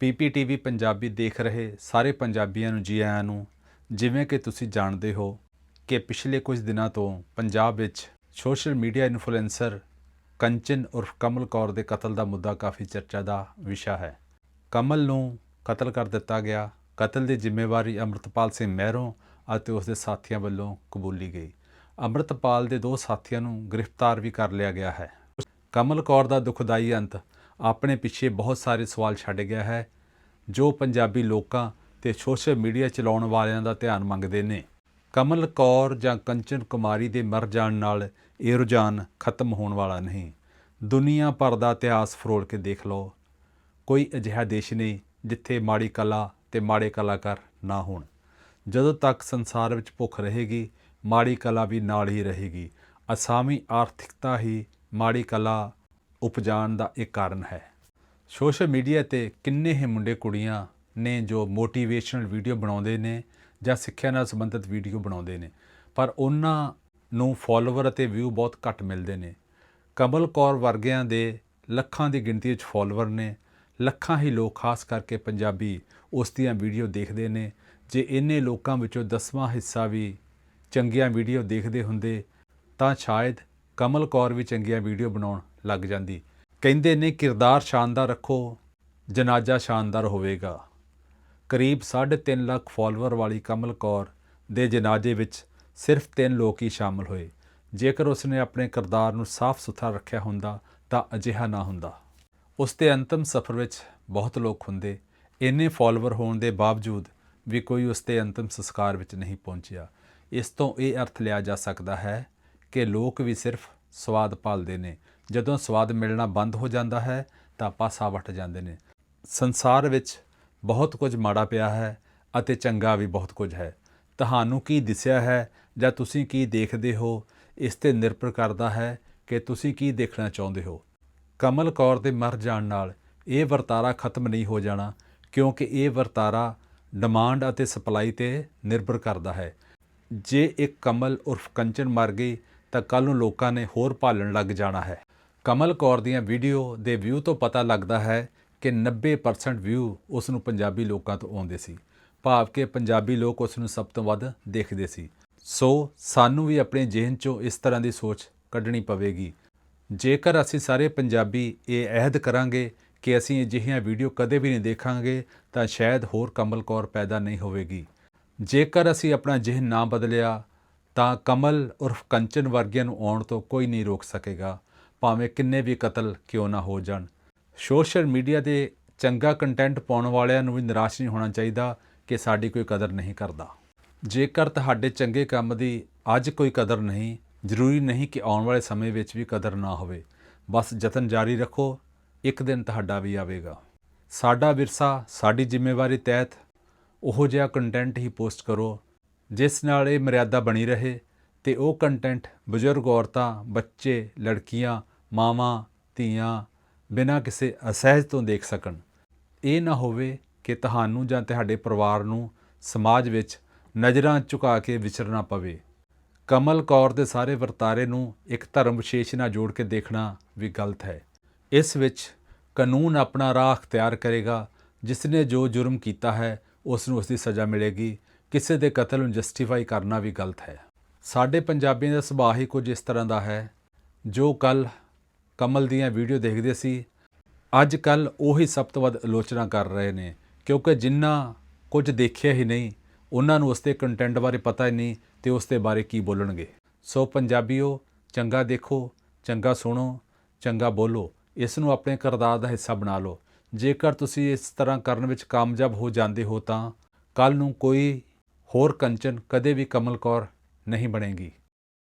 ਪੀਪੀਟੀਵੀ ਪੰਜਾਬੀ ਦੇਖ ਰਹੇ ਸਾਰੇ ਪੰਜਾਬੀਆਂ ਨੂੰ ਜੀ ਆਇਆਂ ਨੂੰ, ਜਿਵੇਂ ਕਿ ਤੁਸੀਂ ਜਾਣਦੇ ਹੋ ਕਿ ਪਿਛਲੇ ਕੁਝ ਦਿਨਾਂ ਤੋਂ ਪੰਜਾਬ ਵਿੱਚ ਸੋਸ਼ਲ ਮੀਡੀਆ ਇਨਫਲੂਐਂਸਰ ਕੰਚਨ ਉਰਫ ਕਮਲ ਕੌਰ ਦੇ ਕਤਲ ਦਾ ਮੁੱਦਾ ਕਾਫੀ ਚਰਚਾ ਦਾ ਵਿਸ਼ਾ ਹੈ। ਕਮਲ ਨੂੰ ਕਤਲ ਕਰ ਦਿੱਤਾ ਗਿਆ। ਕਤਲ ਦੀ ਜ਼ਿੰਮੇਵਾਰੀ ਅੰਮ੍ਰਿਤਪਾਲ ਸਿੰਘ ਮਹਿਰੋਂ ਅਤੇ ਉਸ ਦੇ ਸਾਥੀਆਂ ਵੱਲੋਂ ਕਬੂਲੀ ਗਈ। ਅੰਮ੍ਰਿਤਪਾਲ ਦੇ ਦੋ ਸਾਥੀਆਂ ਨੂੰ ਗ੍ਰਿਫਤਾਰ ਵੀ ਕਰ ਲਿਆ ਗਿਆ ਹੈ। ਕਮਲ ਕੌਰ ਦਾ ਦੁਖਦਾਈ ਅੰਤ ਆਪਣੇ ਪਿੱਛੇ ਬਹੁਤ ਸਾਰੇ ਸਵਾਲ ਛੱਡ ਗਿਆ ਹੈ, ਜੋ ਪੰਜਾਬੀ ਲੋਕਾਂ ਤੇ ਸੋਸ਼ਲ ਮੀਡੀਆ ਚਲਾਉਣ ਵਾਲਿਆਂ ਦਾ ਧਿਆਨ ਮੰਗਦੇ ਨੇ। ਕਮਲ ਕੌਰ ਜਾਂ ਕੰਚਨ ਕੁਮਾਰੀ ਦੇ ਮਰ ਜਾਣ ਨਾਲ ਇਹ ਰੁਝਾਨ ਖਤਮ ਹੋਣ ਵਾਲਾ ਨਹੀਂ। ਦੁਨੀਆ ਭਰ ਦਾ ਇਤਿਹਾਸ ਫਰੋਲ ਕੇ ਦੇਖ ਲਓ। ਕੋਈ ਅਜਿਹਾ ਦੇਸ਼ ਨਹੀਂ ਜਿੱਥੇ ਮਾੜੀ ਕਲਾ ਤੇ ਮਾੜੇ ਕਲਾਕਾਰ ਨਾ ਹੋਣ। ਜਦੋਂ ਤੱਕ ਸੰਸਾਰ ਵਿੱਚ ਭੁੱਖ ਰਹੇਗੀ, ਮਾੜੀ ਕਲਾ ਵੀ ਨਾਲ ਹੀ ਰਹੇਗੀ। ਅਸਾਮੀ ਆਰਥਿਕਤਾ ਹੀ ਮਾੜੀ ਕਲਾ ਉਪਜਾਣ ਦਾ ਇੱਕ ਕਾਰਨ ਹੈ। ਸੋਸ਼ਲ ਮੀਡੀਆ ਤੇ ਕਿੰਨੇ ਹੀ ਮੁੰਡੇ ਕੁੜੀਆਂ ਨੇ ਜੋ ਮੋਟੀਵੇਸ਼ਨਲ ਵੀਡੀਓ ਬਣਾਉਂਦੇ ਨੇ ਜਾਂ ਸਿੱਖਿਆ ਨਾਲ ਸੰਬੰਧਿਤ ਵੀਡੀਓ ਬਣਾਉਂਦੇ ਨੇ, ਪਰ ਉਹਨਾਂ ਨੂੰ ਫਾਲੋਅਰ ਅਤੇ ਵਿਊ ਬਹੁਤ ਘੱਟ ਮਿਲਦੇ ਨੇ। ਕਮਲ ਕੌਰ ਵਰਗਿਆਂ ਦੇ ਲੱਖਾਂ ਦੀ ਗਿਣਤੀ ਵਿੱਚ ਫਾਲੋਅਰ ਨੇ। ਲੱਖਾਂ ਹੀ ਲੋਕ ਖਾਸ ਕਰਕੇ ਪੰਜਾਬੀ ਉਸ ਦੀਆਂ ਵੀਡੀਓ ਦੇਖਦੇ ਨੇ। ਜੇ ਇੰਨੇ ਲੋਕਾਂ ਵਿੱਚੋਂ ਦਸਵਾਂ ਹਿੱਸਾ ਵੀ ਚੰਗੀਆਂ ਵੀਡੀਓ ਦੇਖਦੇ ਹੁੰਦੇ, ਤਾਂ ਸ਼ਾਇਦ ਕਮਲ ਕੌਰ ਵੀ ਚੰਗੀਆਂ ਵੀਡੀਓ ਬਣਾਉਣ ਲੱਗ ਜਾਂਦੀ। ਕਹਿੰਦੇ ਨੇ, ਕਿਰਦਾਰ ਸ਼ਾਨਦਾਰ ਰੱਖੋ, ਜਨਾਜ਼ਾ ਸ਼ਾਨਦਾਰ ਹੋਵੇਗਾ। ਕਰੀਬ 3.5 ਲੱਖ ਫਾਲੋਅਰ ਵਾਲੀ ਕਮਲ ਕੌਰ ਦੇ ਜਨਾਜ਼ੇ ਵਿੱਚ ਸਿਰਫ ਤਿੰਨ ਲੋਕ ਹੀ ਸ਼ਾਮਲ ਹੋਏ। ਜੇਕਰ ਉਸਨੇ ਆਪਣੇ ਕਿਰਦਾਰ ਨੂੰ ਸਾਫ਼ ਸੁਥਰਾ ਰੱਖਿਆ ਹੁੰਦਾ, ਤਾਂ ਅਜਿਹਾ ਨਾ ਹੁੰਦਾ। ਉਸ ਦੇ ਅੰਤਮ ਸਫ਼ਰ ਵਿੱਚ ਬਹੁਤ ਲੋਕ ਹੁੰਦੇ। ਇੰਨੇ ਫਾਲੋਅਰ ਹੋਣ ਦੇ ਬਾਵਜੂਦ ਵੀ ਕੋਈ ਉਸ ਦੇ ਅੰਤਮ ਸੰਸਕਾਰ ਵਿੱਚ ਨਹੀਂ ਪਹੁੰਚਿਆ। ਇਸ ਤੋਂ ਇਹ ਅਰਥ ਲਿਆ ਜਾ ਸਕਦਾ ਹੈ ਕਿ ਲੋਕ ਵੀ ਸਿਰਫ ਸਵਾਦ ਭਾਲਦੇ ਨੇ। ਜਦੋਂ ਸਵਾਦ ਮਿਲਣਾ ਬੰਦ ਹੋ ਜਾਂਦਾ ਹੈ, ਤਾਂ ਪਾਸਾ ਵਟ ਜਾਂਦੇ ਨੇ। ਸੰਸਾਰ ਵਿੱਚ ਬਹੁਤ ਕੁਝ ਮਾੜਾ ਪਿਆ ਹੈ ਅਤੇ ਚੰਗਾ ਵੀ ਬਹੁਤ ਕੁਝ ਹੈ। ਤੁਹਾਨੂੰ ਕੀ ਦਿਸਿਆ ਹੈ ਜਾਂ ਤੁਸੀਂ ਕੀ ਦੇਖਦੇ ਹੋ? ਇਸ ਤੇ ਨਿਰਭਰ ਕਰਦਾ ਹੈ ਕਿ ਤੁਸੀਂ ਕੀ ਦੇਖਣਾ ਚਾਹੁੰਦੇ ਹੋ। ਕਮਲ ਕੌਰ ਦੇ ਮਰ ਜਾਣ ਨਾਲ ਇਹ ਵਰਤਾਰਾ ਖਤਮ ਨਹੀਂ ਹੋ ਜਾਣਾ, ਕਿਉਂਕਿ ਇਹ ਵਰਤਾਰਾ ਡਿਮਾਂਡ ਅਤੇ ਸਪਲਾਈ ਤੇ ਨਿਰਭਰ ਕਰਦਾ ਹੈ। ਜੇ ਇੱਕ ਕਮਲ ਉਰਫ ਕੰਚਨ ਮਰ ਗਈ ਤਾਂ ਕੱਲ ਨੂੰ ਲੋਕਾਂ ਨੇ ਹੋਰ ਭਾਲਣ ਲੱਗ ਜਾਣਾ ਹੈ। ਕਮਲ ਕੌਰ ਦੀਆਂ ਵੀਡੀਓ ਦੇ ਵਿਊ ਤੋਂ ਪਤਾ ਲੱਗਦਾ ਹੈ ਕਿ 90% ਵਿਊ ਉਸ ਨੂੰ ਪੰਜਾਬੀ ਲੋਕਾਂ ਤੋਂ ਆਉਂਦੇ ਸੀ, ਭਾਵ ਕਿ ਪੰਜਾਬੀ ਲੋਕ ਉਸ ਨੂੰ ਸਭ ਤੋਂ ਵੱਧ ਦੇਖਦੇ ਸੀ। ਸੋ ਸਾਨੂੰ ਵੀ ਆਪਣੇ ਜ਼ਿਹਨ 'ਚੋਂ ਇਸ ਤਰ੍ਹਾਂ ਦੀ ਸੋਚ ਕੱਢਣੀ ਪਵੇਗੀ। ਜੇਕਰ ਅਸੀਂ ਸਾਰੇ ਪੰਜਾਬੀ ਇਹ ਅਹਿਦ ਕਰਾਂਗੇ ਕਿ ਅਸੀਂ ਅਜਿਹੀਆਂ ਵੀਡੀਓ ਕਦੇ ਵੀ ਨਹੀਂ ਦੇਖਾਂਗੇ, ਤਾਂ ਸ਼ਾਇਦ ਹੋਰ ਕਮਲ ਕੌਰ ਪੈਦਾ ਨਹੀਂ ਹੋਵੇਗੀ। ਜੇਕਰ ਅਸੀਂ ਆਪਣਾ ਜ਼ਿਹਨ ਨਾ ਬਦਲਿਆ ਤਾਂ ਕਮਲ ਉਰਫ ਕੰਚਨ ਵਰਗਿਆਂ ਨੂੰ ਆਉਣ ਤੋਂ ਕੋਈ ਨਹੀਂ ਰੋਕ ਸਕੇਗਾ। ਭਾਵੇਂ ਕਿੰਨੇ ਵੀ ਕਤਲ ਕਿਉਂ ਨਾ ਹੋ ਜਾਣ। ਸੋਸ਼ਲ ਮੀਡੀਆ ਤੇ ਚੰਗਾ ਕੰਟੈਂਟ ਪਾਉਣ ਵਾਲਿਆਂ ਨੂੰ ਵੀ ਨਿਰਾਸ਼ ਨਹੀਂ ਹੋਣਾ ਚਾਹੀਦਾ ਕਿ ਸਾਡੀ ਕੋਈ ਕਦਰ ਨਹੀਂ ਕਰਦਾ। ਜੇਕਰ ਤੁਹਾਡੇ ਚੰਗੇ ਕੰਮ ਦੀ ਅੱਜ ਕੋਈ ਕਦਰ ਨਹੀਂ, ਜ਼ਰੂਰੀ ਨਹੀਂ ਕਿ ਆਉਣ ਵਾਲੇ ਸਮੇਂ ਵਿੱਚ ਵੀ ਕਦਰ ਨਾ ਹੋਵੇ। ਬਸ ਯਤਨ ਜਾਰੀ ਰੱਖੋ, ਇੱਕ ਦਿਨ ਤੁਹਾਡਾ ਵੀ ਆਵੇਗਾ। ਸਾਡਾ ਵਿਰਸਾ, ਸਾਡੀ ਜ਼ਿੰਮੇਵਾਰੀ ਤਹਿਤ ਉਹੋ ਜਿਹਾ ਕੰਟੈਂਟ ਹੀ ਪੋਸਟ ਕਰੋ ਜਿਸ ਨਾਲ ਇਹ ਮਰਿਆਦਾ ਬਣੀ ਰਹੇ ਤੇ ਉਹ ਕੰਟੈਂਟ ਬਜ਼ੁਰਗ ਔਰਤਾਂ, ਬੱਚੇ, ਲੜਕੀਆਂ, ਮਾਵਾਂ, ਧੀਆਂ ਬਿਨਾਂ ਕਿਸੇ ਅਸਹਿਜ ਤੋਂ ਦੇਖ ਸਕਣ। ਇਹ ਨਾ ਹੋਵੇ ਕਿ ਤੁਹਾਨੂੰ ਜਾਂ ਤੁਹਾਡੇ ਪਰਿਵਾਰ ਨੂੰ ਸਮਾਜ ਵਿੱਚ ਨਜ਼ਰਾਂ ਝੁਕਾ ਕੇ ਵਿਚਰਨਾ ਪਵੇ। ਕਮਲ ਕੌਰ ਦੇ ਸਾਰੇ ਵਰਤਾਰੇ ਨੂੰ ਇੱਕ ਧਰਮ ਵਿਸ਼ੇਸ਼ ਨਾਲ ਜੋੜ ਕੇ ਦੇਖਣਾ ਵੀ ਗਲਤ ਹੈ। ਇਸ ਵਿੱਚ ਕਾਨੂੰਨ ਆਪਣਾ ਰਾਹ ਅਖਤਿਆਰ ਕਰੇਗਾ ਜਿਸ ਨੇ ਜੋ ਜੁਰਮ ਕੀਤਾ ਹੈ ਉਸ ਨੂੰ ਉਸ ਦੀ ਸਜ਼ਾ ਮਿਲੇਗੀ ਕਿਸੇ ਦੇ ਕਤਲ ਨੂੰ ਜਸਟੀਫਾਈ ਕਰਨਾ ਵੀ ਗਲਤ ਹੈ। ਸਾਡੇ ਪੰਜਾਬੀਆਂ ਦਾ ਸੁਭਾਅ ਹੀ ਕੁਝ ਇਸ ਤਰ੍ਹਾਂ ਦਾ ਹੈ, ਜੋ ਕੱਲ ਕਮਲ ਦੀਆਂ ਵੀਡੀਓ ਦੇਖਦੇ ਸੀ, ਅੱਜ ਕੱਲ ਉਹੀ ਸਭ ਤੋਂ ਵੱਧ ਆਲੋਚਨਾ ਕਰ ਰਹੇ ਨੇ, ਕਿਉਂਕਿ ਜਿੰਨਾ ਕੁਝ ਦੇਖਿਆ ਹੀ ਨਹੀਂ, ਉਹਨਾਂ ਨੂੰ ਉਸ ਦੇ ਕੰਟੈਂਟ ਬਾਰੇ ਪਤਾ ਹੀ ਨਹੀਂ ਤੇ ਉਸ ਦੇ ਬਾਰੇ ਕੀ ਬੋਲਣਗੇ। ਸੋ ਪੰਜਾਬੀਓ, ਚੰਗਾ ਦੇਖੋ, ਚੰਗਾ ਸੁਣੋ, ਚੰਗਾ ਬੋਲੋ, ਇਸ ਨੂੰ ਆਪਣੇ ਕਿਰਦਾਰ ਦਾ ਹਿੱਸਾ ਬਣਾ ਲਓ। ਜੇਕਰ ਤੁਸੀਂ ਇਸ ਤਰ੍ਹਾਂ ਕਰਨ ਵਿੱਚ ਕਾਮਯਾਬ ਹੋ ਜਾਂਦੇ ਹੋ ਤਾਂ ਕੱਲ ਨੂੰ ਕੋਈ ਹੋਰ ਕੰਚਨ ਕਦੇ ਵੀ ਕਮਲ ਕੌਰ ਨਹੀਂ ਬਣੇਗੀ।